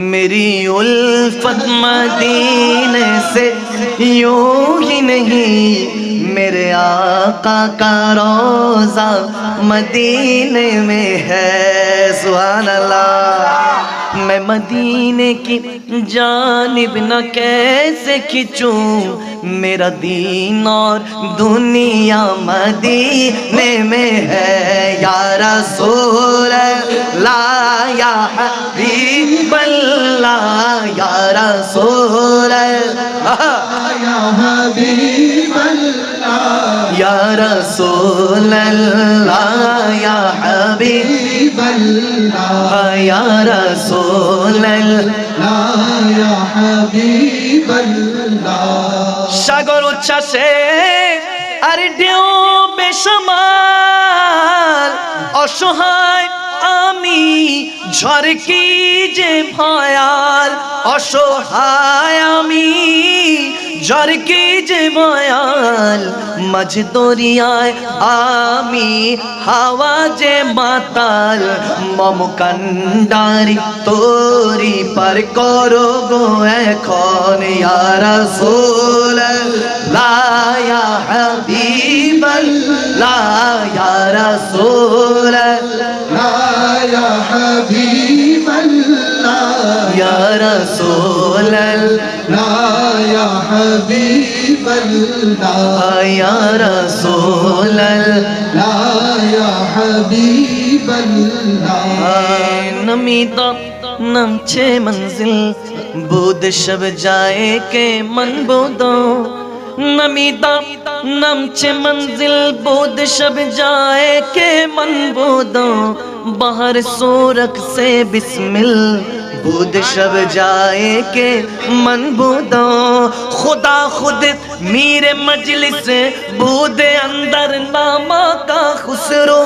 میری الفت مدین سے یوں ہی نہیں، میرے آقا کا روزہ مدین میں ہے، سبحان اللہ۔ میں مدینے کی جانب نہ کیسے کھچوں میرا دین اور دنیا مدینے میں ہے، یا رسول اللہ یا حبیب اللہ، یا رسول اللہ یا حبیب رسول الله يا حبيب الله يا رسول الله يا حبيب الله সাগর উচ্ছ্বাসে আর ঢেউ বেসমাল অসহায় আমি ঝড় কি যে ভয়াল অসহায় আমি ঝড়কি যে ভয়াল মাঝ দরিয়ায় আমি, হাওয়া যে মাতাল, মম কান্ডারি তোরি পার করো গো এখন ইয়ারা সোল লায়া হাবিব লায়া یا حبیب اللہ یا رسول اللہ یا حبیب اللہ یا رسول اللہ یا حبیب اللہ۔ نمیدہ منزل بود شب جائے کے من بودو نمیتا نمچے منزل بود شب جائے کے من بودو باہر سورک سے بسمل بودھ شب جائے کہ من بودوں खुदा खुद मीरे मजलिस बुध अंदर नामा का खुसरो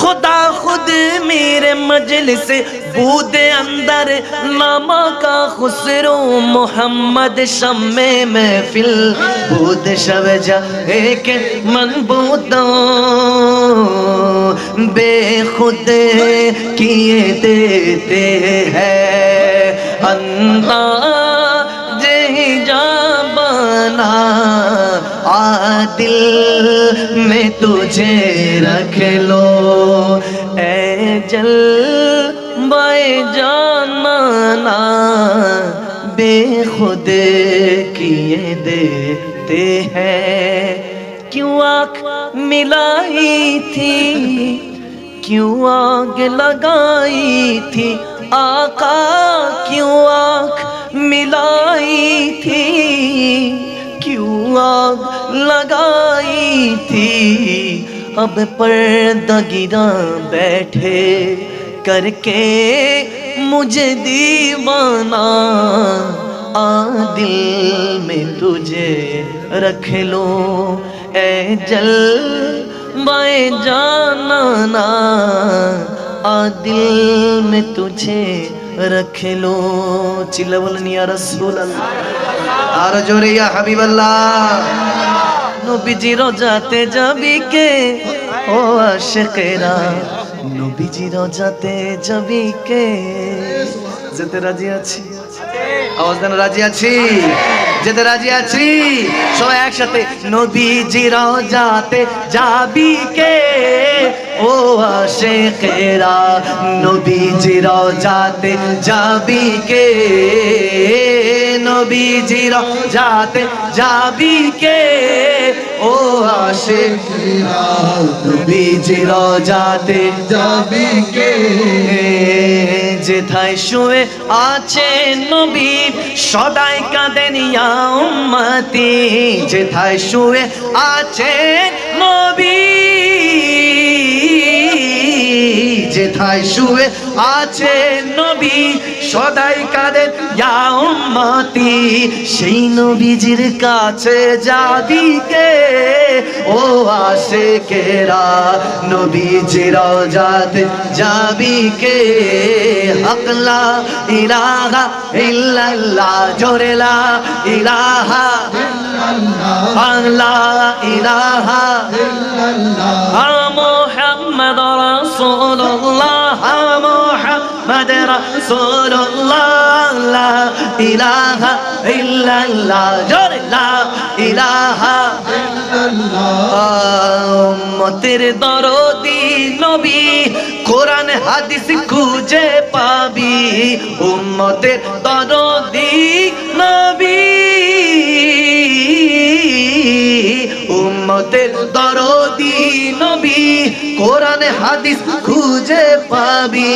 खुदा खुद मेरे मजलिस बूद अंदर नामा का खुसरो मोहम्मद शम्मे महफिल बूद शब जा एक मन बूदो बेखुद किए देते हैं अंदाज जा عادل میں تجھے رکھ لو۔ اے جل بائے جان مانا بے خود کیے دیتے ہیں۔ کیوں آنکھ ملائی تھی؟ کیوں آگ لگائی تھی؟ آقا کیوں آنکھ ملائی تھی؟ کیوں آگ لگائی تھی؟ اب پردہ گرا بیٹھے کر کے مجھے دیوانا آ دل میں تجھے رکھ لو۔ اے جل میں جانا آ دل میں تجھے رکھ لو۔ چلول نیا رسول اللہ۔ আর জোরে ইয়া হাবিবাল্লাহ। নবীজি রোজাতে যাবি কে? ও আশেকেরা। নবীজি রোজাতে যাবি কে? যেতে রাজি আছি। আওয়াজ দেন, রাজি আছি? যেতে রাজি আছি? সবাই একসাথে নদী নবীজি রজাতে যাবি কে? ও আশেখেরা, নবীজি রজাতে যাবি কে? নবী নবীজি রজাতে যাবি কে? ও আশেখেরা, নবীজি রজাতে যাবি কে? যেথায় শুয়ে আছে নবী সদাই কাঁদেন ইয়া উম্মতি। যেথায় শুয়ে আছে নবী যেথায় শুয়ে আছে নবী, সদাই ইয়া উম্মতি, সেই নবীজির কাছে যাবি কে ও আসে কেরা নবীজির রওজাতে যাবি কে হকলা, ইলাহা ইল্লাল্লাহ, জোরেলা, ইলাহা لا إله إلا الله محمد رسول الله محمد رسول الله لا إله إلا الله جور لا إله إلا الله মতের দরদি নবী কোরআন হাদিস খুঁজে পাবি উম্মতের দরদি উম্মতের দরদি নবী, কোরআন, হাদিস খুঁজে পাবি।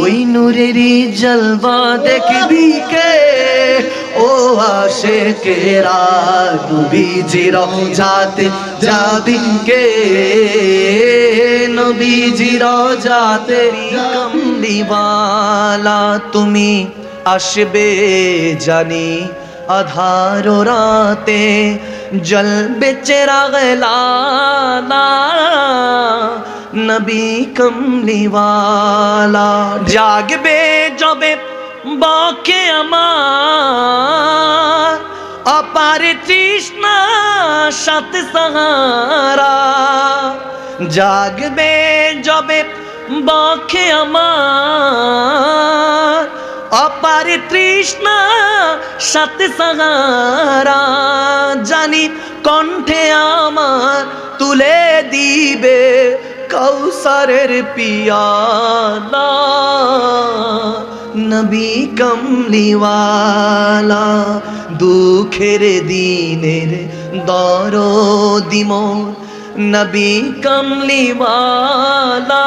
ওই নূরেরই জলবা দেখবি কে? ও আসে কেরা নবীজির যাতে যাবি কে? নবীজির যাতে কমলিওয়ালা তুমি আসবে জানি আধার রাতে। জলবে চেরাগ লালা নবী কমলিওয়ালা জাগবে জবে বকে আমার অপার তৃষ্ণা সাথে সাহারা জাগবে জবে বকে আমার অপার তৃষ্ণা, সাথে সাহারা জানি কণ্ঠে আমার তুলে দিবে কৌসারের পিয়ালা, নবী কমলিওয়ালা। দুঃখের দিনের দর দিমোর নবী কমলিওয়ালা।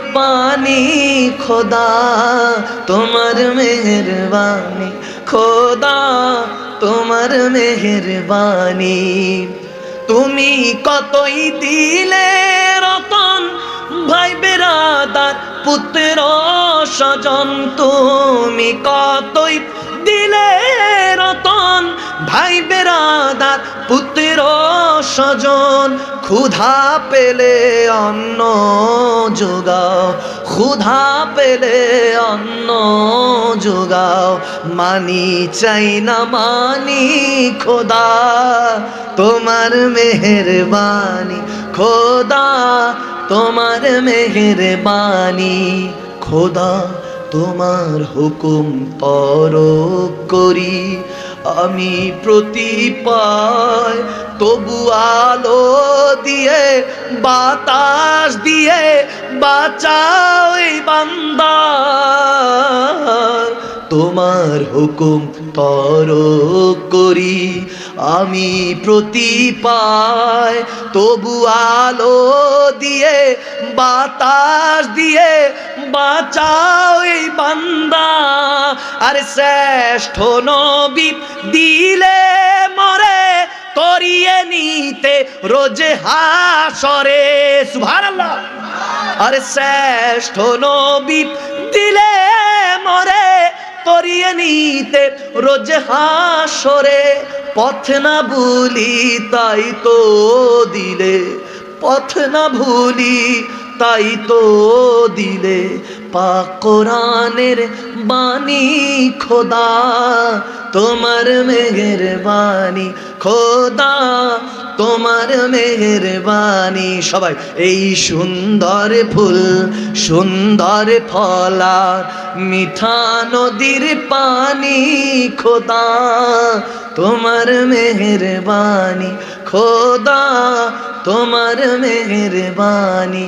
পানি খোদা, তোমার মেহরবানি। খোদা, তোমার মেহরবানি। তুমি কতই দিলে রতন, ভাই বেরাদার পুত্র স্বজন। তুমি কতই দিলে রতন, ভাই বেরাদার পুত্র স্বজন। ক্ষুধা পেলে অন্ন যোগাও ক্ষুধা পেলে অন্ন যোগাও মানি চাই না, মানি খোদা, তোমার মেহরবানি। খোদা, তোমার মেহরবানি। খোদা, তোমার হুকুম তর করি। আমি প্রতি পায় তবু আলো দিয়ে বাতাস দিয়ে বাঁচাও বান্দা তোমার হুকুম তর করি। আমি প্রতি পায় তবু আলো দিয়ে, বাতাস দিয়ে বাঁচাও এই বান্দা। আর শ্রেষ্ঠ নবী দিলে মরে, করিয়ে নিতে রোজে হাসরে। সুবহানাল্লাহ। আরে শ্রেষ্ঠ নবী দিলে মরে করিয়ে নিতে রোজ হাসরে, পথ না ভুলি তাই তো দিলে, পথ না ভুলি তাই তো দিলে, পাক কোরআনের বাণী খোদা, তোমার মেঘের বাণী খোদা তোমার মেহের বাণী সবাই, এই সুন্দর ফুল, সুন্দর ফলা মিঠা নদীর পানি খোদা, তোমার মেহের বাণী খোদা, তোমার মেহের বাণী